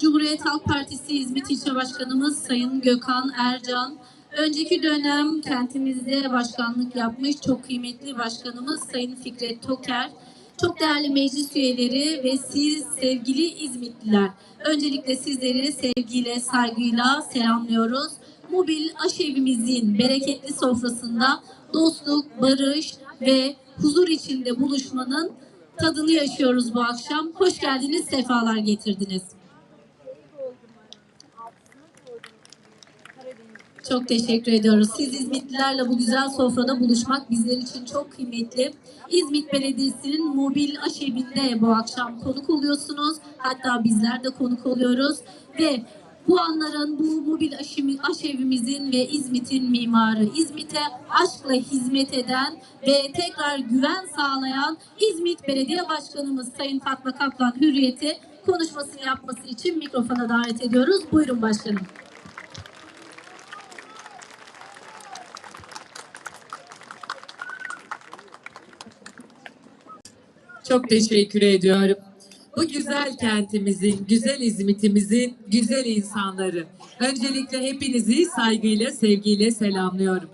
Cumhuriyet Halk Partisi İzmit İlçe Başkanımız Sayın Gökhan Ercan, önceki dönem kentimizde başkanlık yapmış çok kıymetli başkanımız Sayın Fikret Toker, çok değerli meclis üyeleri ve siz sevgili İzmitliler. Öncelikle sizleri sevgiyle, saygıyla selamlıyoruz. Mobil aşevimizin bereketli sofrasında dostluk, barış ve huzur içinde buluşmanın tadını yaşıyoruz bu akşam. Hoş geldiniz, sefalar getirdiniz. Çok teşekkür ediyoruz. Siz İzmitlilerle bu güzel sofrada buluşmak bizler için çok kıymetli. İzmit Belediyesi'nin mobil aşevinde bu akşam konuk oluyorsunuz. Hatta bizler de konuk oluyoruz. Ve bu anların, bu mobil aşevimizin ve İzmit'in mimarı, İzmit'e aşkla hizmet eden ve tekrar güven sağlayan İzmit Belediye Başkanımız Sayın Fatma Kaplan Hürriyet'i konuşmasını yapması için mikrofona davet ediyoruz. Buyurun başkanım. Çok teşekkür ediyorum. Bu güzel kentimizin, güzel İzmit'imizin güzel insanları. Öncelikle hepinizi saygıyla, sevgiyle selamlıyorum.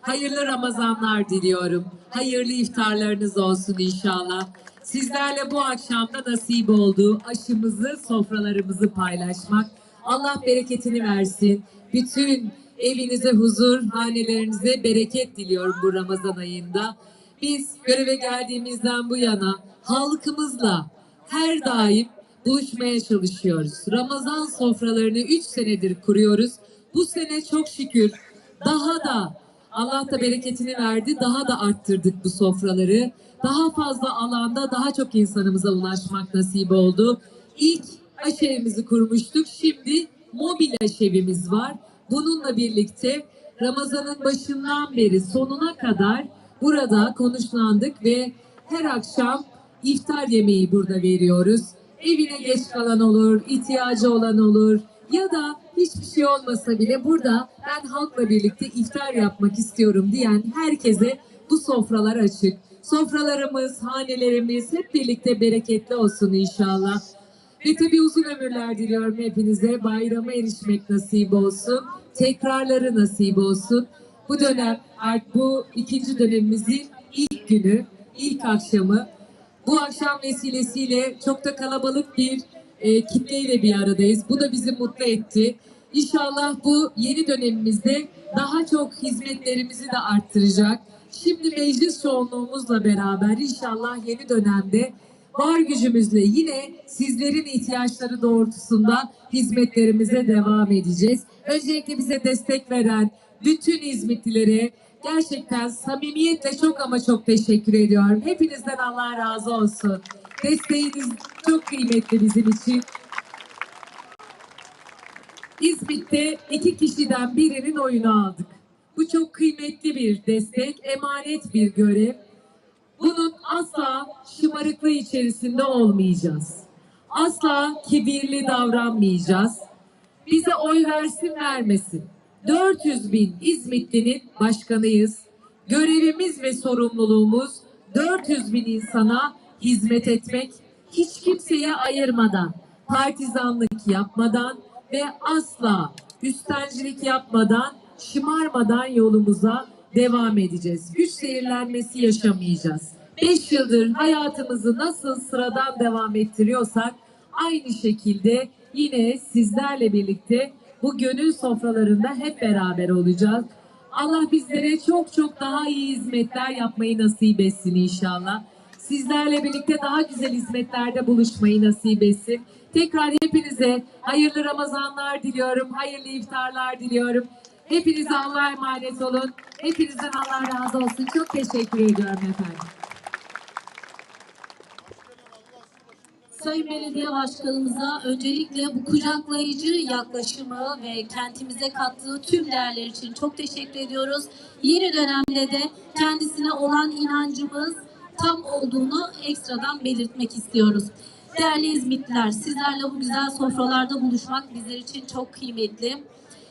Hayırlı Ramazanlar diliyorum. Hayırlı iftarlarınız olsun inşallah. Sizlerle bu akşamda nasip oldu aşımızı, sofralarımızı paylaşmak. Allah bereketini versin. Bütün evinize huzur, hanelerinize bereket diliyorum bu Ramazan ayında. Biz göreve geldiğimizden bu yana halkımızla her daim buluşmaya çalışıyoruz. Ramazan sofralarını 3 senedir kuruyoruz. Bu sene çok şükür daha da Allah da bereketini verdi. Daha da arttırdık bu sofraları. Daha fazla alanda daha çok insanımıza ulaşmak nasip oldu. İlk aşevimizi kurmuştuk. Şimdi mobil aşevimiz var. Bununla birlikte Ramazan'ın başından beri sonuna kadar burada konuşlandık ve her akşam iftar yemeği burada veriyoruz. Evine geç kalan olur, ihtiyacı olan olur ya da hiçbir şey olmasa bile burada ben halkla birlikte iftar yapmak istiyorum diyen herkese bu sofralar açık. Sofralarımız, hanelerimiz hep birlikte bereketli olsun inşallah. Ve tabii uzun ömürler diliyorum hepinize. Bayrama erişmek nasip olsun. Tekrarları nasip olsun. Bu dönem bu ikinci dönemimizin ilk günü, ilk akşamı. Bu akşam vesilesiyle çok da kalabalık bir e, kitleyle bir aradayız. Bu da bizi mutlu etti. İnşallah bu yeni dönemimizde daha çok hizmetlerimizi de arttıracak. Şimdi meclis çoğunluğumuzla beraber inşallah yeni dönemde var gücümüzle yine sizlerin ihtiyaçları doğrultusunda hizmetlerimize devam edeceğiz. Öncelikle bize destek veren bütün İzmitlilere gerçekten samimiyetle çok ama çok teşekkür ediyorum. Hepinizden Allah razı olsun. Desteğiniz çok kıymetli bizim için. İzmit'te iki kişiden birinin oyunu aldık. Bu çok kıymetli bir destek, emanet bir görev. Bunun asla şımarıklığı içerisinde olmayacağız. Asla kibirli davranmayacağız. Bize oy versin vermesin. 400 bin İzmitlinin başkanıyız. Görevimiz ve sorumluluğumuz 400 bin insana hizmet etmek, hiç kimseye ayırmadan, partizanlık yapmadan ve asla üstencilik yapmadan, şımarmadan yolumuza devam edeceğiz. Güç zehirlenmesi yaşamayacağız. 5 yıldır hayatımızı nasıl sıradan devam ettiriyorsak aynı şekilde yine sizlerle birlikte bu gönül sofralarında hep beraber olacağız. Allah bizlere çok çok daha iyi hizmetler yapmayı nasip etsin inşallah. Sizlerle birlikte daha güzel hizmetlerde buluşmayı nasip etsin. Tekrar hepinize hayırlı Ramazanlar diliyorum, hayırlı iftarlar diliyorum. Hepinize Allah'a emanet olun. Hepinizden Allah razı olsun. Çok teşekkür ediyorum efendim. Sayın Belediye Başkanımıza öncelikle bu kucaklayıcı yaklaşımı ve kentimize kattığı tüm değerler için çok teşekkür ediyoruz. Yeni dönemde de kendisine olan inancımız tam olduğunu ekstradan belirtmek istiyoruz. Değerli İzmitliler, sizlerle bu güzel sofralarda buluşmak bizler için çok kıymetli.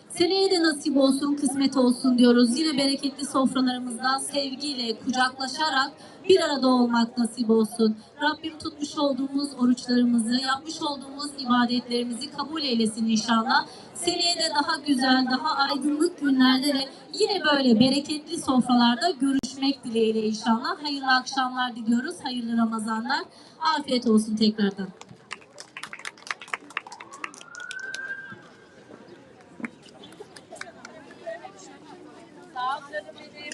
Seneye de nasip olsun, kısmet olsun diyoruz. Yine bereketli sofralarımızda sevgiyle kucaklaşarak bir arada olmak nasip olsun. Rabbim tutmuş olduğumuz oruçlarımızı, yapmış olduğumuz ibadetlerimizi kabul eylesin inşallah. Seneye de daha güzel, daha aydınlık günlerde de yine böyle bereketli sofralarda görüşmek dileğiyle inşallah. Hayırlı akşamlar diliyoruz, hayırlı Ramazanlar. Afiyet olsun tekrardan.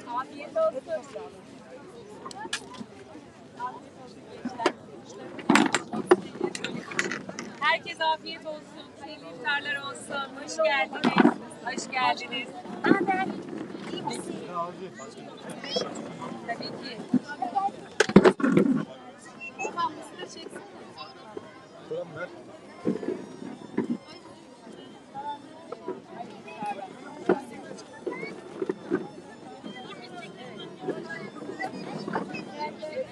Afiyet olsun. Herkes afiyet olsun. Hayırlı iftarlar olsun. Hoş geldiniz. Hoş geldiniz. Naber? İyi misin? Tabii ki. Tamam, mısır çeksene.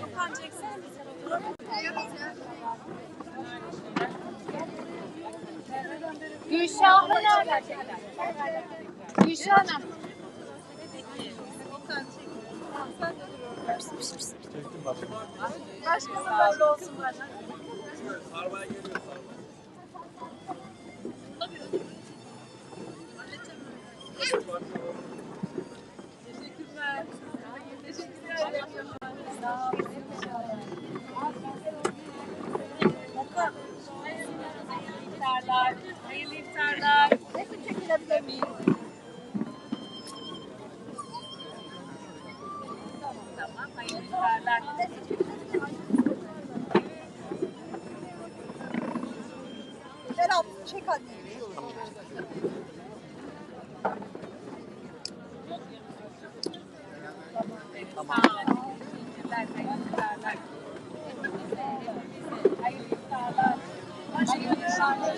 Okan çeksene bize. Gülşah Hanım. Gülşah Hanım. Başkanım böyle olsun bana. Teşekkürler. Teşekkürler. Sağ olun. Okan. Hayırlı iftarlar. Hayırlı iftarlar. Resim Berat çek anne. Sağ olun. Teşekkürler, hayırlı iftarlar. Hepinize, hepinize hayırlı iftarlar. Hayırlı iftarlar.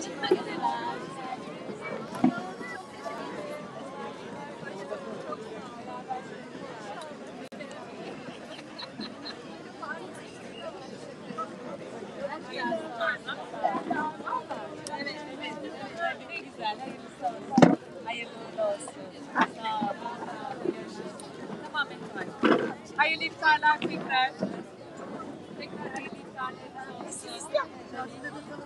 Evet, evet. Ne güzel, hayırlısı olsun. Hayırlı olsun. Tamam Metin Hayırlı iftarlar tekrar. Tekrar hayırlı iftarlar olsun.